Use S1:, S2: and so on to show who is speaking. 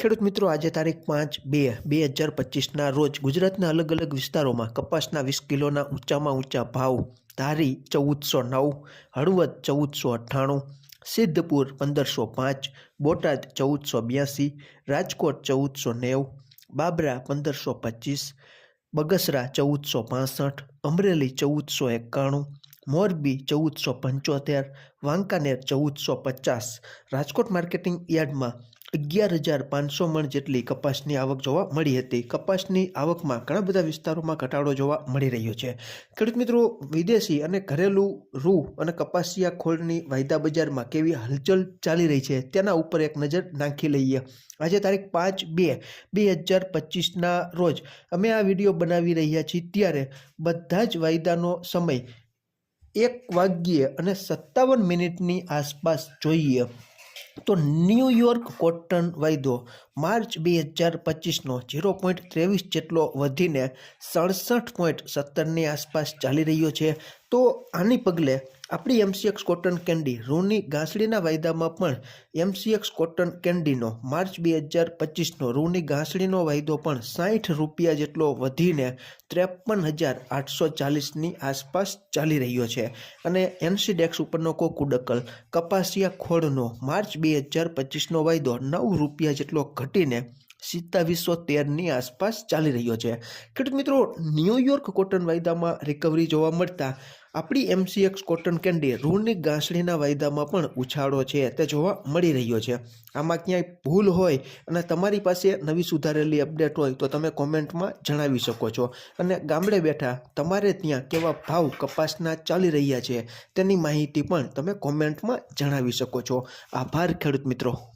S1: ખેડૂત મિત્રો, આજે તારીખ પાંચ બે બે હજાર પચીસના રોજ ગુજરાતના અલગ અલગ વિસ્તારોમાં કપાસના વીસ કિલોના ઊંચામાં ઊંચા ભાવ, ધારી ચૌદસો નવ, હળવદ ચૌદસો અઠ્ઠાણું, સિદ્ધપુર પંદરસો પાંચ, બોટાદ ચૌદસો બ્યાસી, રાજકોટ ચૌદસો નેવું, બાબરા પંદરસો પચીસ, બગસરા ચૌદસો પાસઠ, અમરેલી ચૌદસો એકાણું, મોરબી ચૌદસો પંચોતેર, વાંકાનેર ચૌદસો પચાસ, રાજકોટ માર્કેટિંગ યાર્ડમાં અગિયાર હજાર પાંચસો મણ જેટલી કપાસની આવક જોવા મળી હતી. કપાસની આવકમાં ઘણા બધા વિસ્તારોમાં ઘટાડો જોવા મળી રહ્યો છે. ખેડૂત મિત્રો, વિદેશી અને ઘરેલું રૂ અને કપાસિયા ખોળની વાયદા બજારમાં કેવી હલચલ ચાલી રહી છે, તેના ઉપર એક નજર નાખી લઈએ. આજે તારીખ પાંચ બે બે હજાર પચીસના રોજ અમે આ વીડિયો બનાવી રહ્યા છીએ, ત્યારે બધા જ વાયદાનો સમય એક વાગ્યે અને સત્તાવન મિનિટની આસપાસ જોઈએ. તો ન્યૂયોર્ક કોટન વાયદો માર્ચ બે હજાર પચીસનો ઝીરો પોઈન્ટ ત્રેવીસ જેટલો વધીને સડસઠ પોઈન્ટ સત્તરની આસપાસ ચાલી રહ્યો છે. તો આની પગલે આપણી એમસીએક્સ કોટન કેન્ડી રૂની ઘાસડીના વાયદામાં પણ એમસીએક્સ કોટન કેન્ડીનો માર્ચ બે હજાર પચીસનો રૂની ઘાસડીનો વાયદો પણ સાઠ રૂપિયા જેટલો વધીને ત્રેપન હજાર આઠસો ચાલીસની આસપાસ ચાલી રહ્યો છે. અને એનસીડેક્સ ઉપરનો કોકુડકલ કપાસિયા ખોળનો માર્ચ બે હજાર પચીસનો વાયદો નવ રૂપિયા જેટલો ઘટીને સિત્તાવીસો તેરની આસપાસ ચાલી રહ્યો છે. ખેડૂત મિત્રો ન્યૂયોર્ક કોટન વાયદામાં રિકવરી જોવા મળતા આપણી એમસીએક્સ કોટન કેન્ડી રૂની ગાંસડીના વાયદામાં પણ ઉછાળો છે. તે જોવા મળી રહ્યો છે. આમાં ક્યાંય ભૂલ હોય અને તમારી પાસે નવી સુધારેલી અપડેટ હોય તો તમે કોમેન્ટમાં જણાવી શકો છો. અને ગામડે બેઠા તમારે ત્યાં કેવા ભાવ કપાસના ચાલી રહ્યા છે તેની માહિતી પણ તમે કોમેન્ટમાં જણાવી શકો છો. આભાર ખેડૂત મિત્રો.